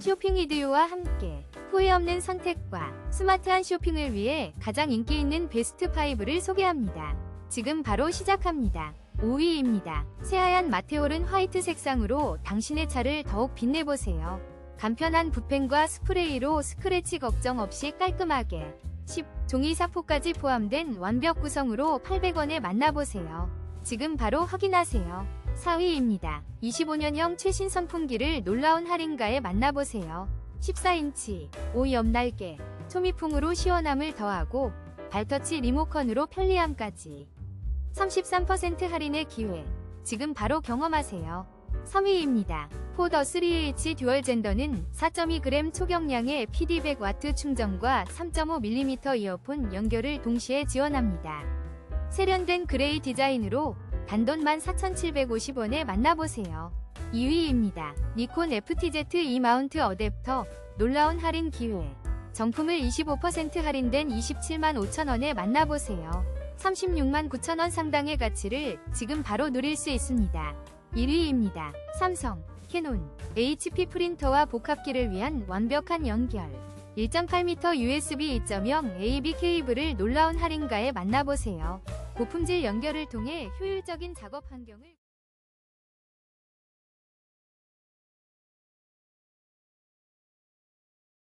쇼핑 이디오와 함께 후회 없는 선택과 스마트한 쇼핑을 위해 가장 인기 있는 베스트 5를 소개합니다. 지금 바로 시작합니다. 5위입니다. 새하얀 마테올은 화이트 색상으로 당신의 차를 더욱 빛내보세요. 간편한 붓펜과 스프레이로 스크래치 걱정 없이 깔끔하게 10 종이 사포까지 포함된 완벽 구성으로 800원에 만나보세요. 지금 바로 확인하세요. 4위입니다. 25년형 최신 선풍기를 놀라운 할인가에 만나보세요. 14인치, 5 옆 날개, 초미풍으로 시원함을 더하고 발터치 리모컨으로 편리함까지 33% 할인의 기회. 지금 바로 경험하세요. 3위입니다. 포더 3H 듀얼 젠더는 4.2g 초경량의 PD 100W 충전과 3.5mm 이어폰 연결을 동시에 지원합니다. 세련된 그레이 디자인으로 단돈 14,750원에 만나보세요. 2위입니다. 니콘 FTZ-E 마운트 어댑터 놀라운 할인 기회. 정품을 25% 할인된 27만 5천원에 만나보세요. 36만 9천원 상당의 가치를 지금 바로 누릴 수 있습니다. 1위입니다. 삼성, 캐논, HP 프린터와 복합기를 위한 완벽한 연결. 1.8m USB 2.0 AB 케이블을 놀라운 할인가에 만나보세요. 고품질 연결을 통해 효율적인 작업 환경을